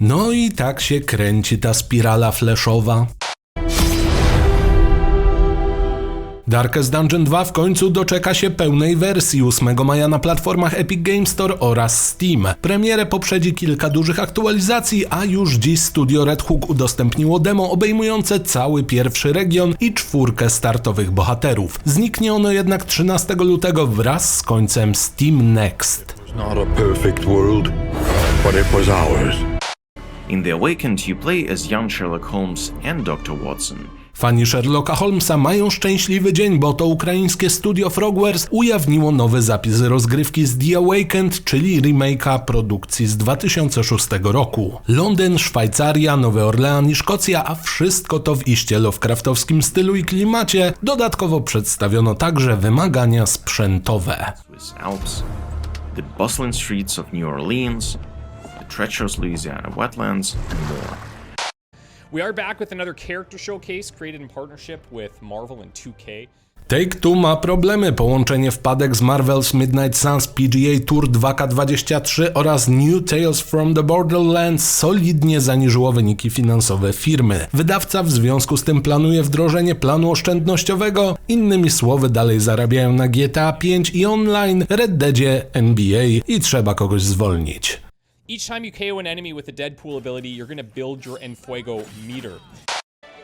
No i tak się kręci ta spirala flashowa. Darkest Dungeon 2 w końcu doczeka się pełnej wersji 8 maja na platformach Epic Games Store oraz Steam. Premierę poprzedzi kilka dużych aktualizacji, a już dziś studio Red Hook udostępniło demo obejmujące cały pierwszy region i czwórkę startowych bohaterów. Zniknie ono jednak 13 lutego wraz z końcem Steam Next. Not a it was ours. In The Awakened, you play as young Sherlock Holmes and Dr. Watson. Fani Sherlocka Holmesa mają szczęśliwy dzień, bo to ukraińskie studio Frogwares ujawniło nowy zapis rozgrywki z The Awakened, czyli remake'a produkcji z 2006 roku. Londyn, Szwajcaria, Nowy Orlean i Szkocja, a wszystko to w iście Lovecraftowskim stylu i klimacie. Dodatkowo przedstawiono także wymagania sprzętowe. Swiss Alps, the bustling streets of New Orleans, treacherous Louisiana wetlands, and more. We are back with another character showcase created in partnership with Marvel and 2K. Take-Two ma problemy. Połączenie wpadek z Marvel's Midnight Suns PGA Tour 2K23 oraz New Tales from the Borderlands solidnie zaniżyło wyniki finansowe firmy. Wydawca w związku z tym planuje wdrożenie planu oszczędnościowego. Innymi słowy, dalej zarabiają na GTA 5 i online, Red Deadzie, NBA i trzeba kogoś zwolnić. Each time you KO an enemy with a Deadpool ability, you're going to build your Enfuego meter.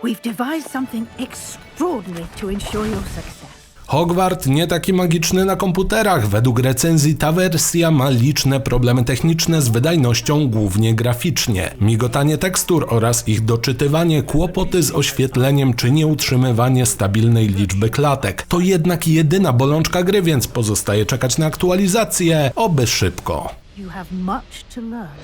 We've devised something extraordinary to ensure your success. Hogwart nie taki magiczny na komputerach. Według recenzji ta wersja ma liczne problemy techniczne z wydajnością, głównie graficznie. Migotanie tekstur oraz ich doczytywanie, kłopoty z oświetleniem czy nieutrzymywanie stabilnej liczby klatek. To jednak jedyna bolączka gry, więc pozostaje czekać na aktualizację, oby szybko. You have much to learn.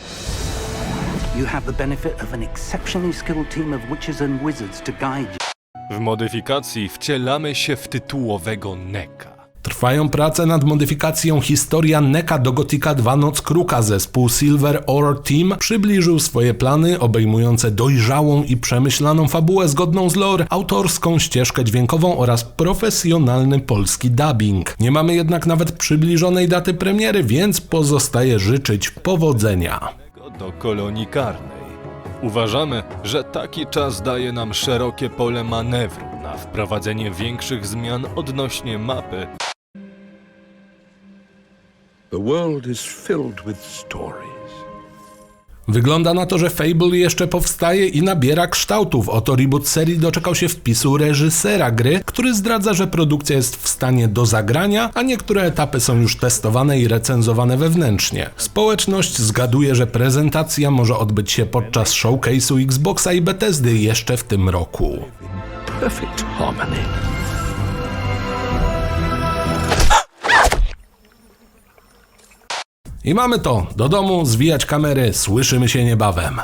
You have the benefit of an exceptionally skilled team of witches and wizards to guide you. W modyfikacji wcielamy się w tytułowego Neka. Trwają prace nad modyfikacją historia Neka do Gotika 2 Noc Kruka. Zespół Silver Or Team przybliżył swoje plany obejmujące dojrzałą i przemyślaną fabułę zgodną z lore, autorską ścieżkę dźwiękową oraz profesjonalny polski dubbing. Nie mamy jednak nawet przybliżonej daty premiery, więc pozostaje życzyć powodzenia. do kolonii karnej. Uważamy, że taki czas daje nam szerokie pole manewru na wprowadzenie większych zmian odnośnie mapy The world is filled with stories. Wygląda na to, że Fable jeszcze powstaje i nabiera kształtów. Oto reboot serii doczekał się wpisu reżysera gry, który zdradza, że produkcja jest w stanie do zagrania, a niektóre etapy są już testowane i recenzowane wewnętrznie. Społeczność zgaduje, że prezentacja może odbyć się podczas showcase'u Xboxa i Bethesdy jeszcze w tym roku. Perfect harmony. I mamy to. Do domu, zwijać kamery, słyszymy się niebawem.